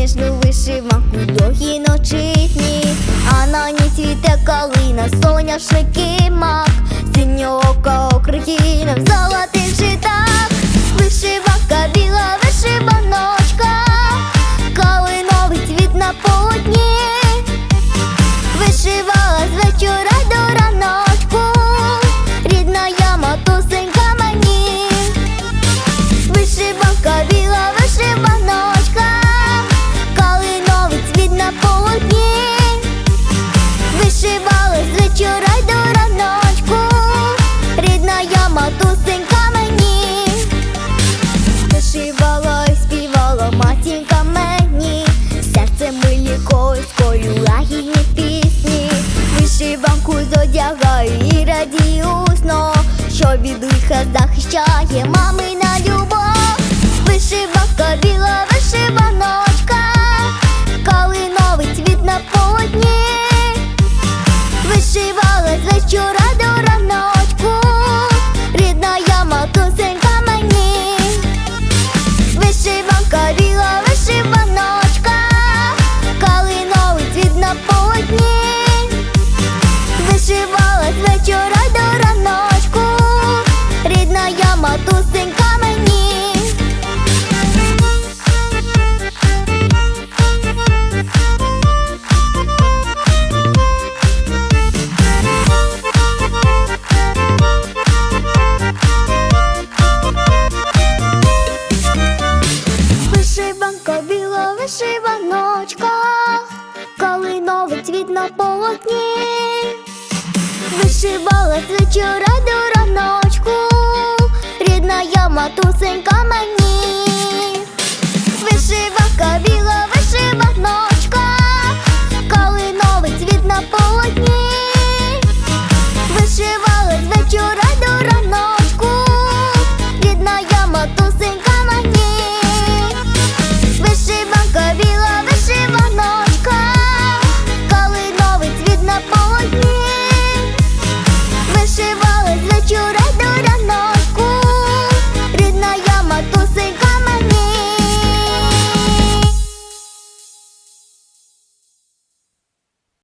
ніжну вишиванку довгі ночі дні, а на ній цвіте калина, соняшник і мак, синьока Україна в золотий матусенька мені, вишивала і співала матінка мені, серце милікою скою лагідні пісні, вишиванку зодягаю і радію сно, що від лиха захищає мамина біла коли новий цвіт на полотні, вишивала з вечора до раночку, рідна я матусенька мені.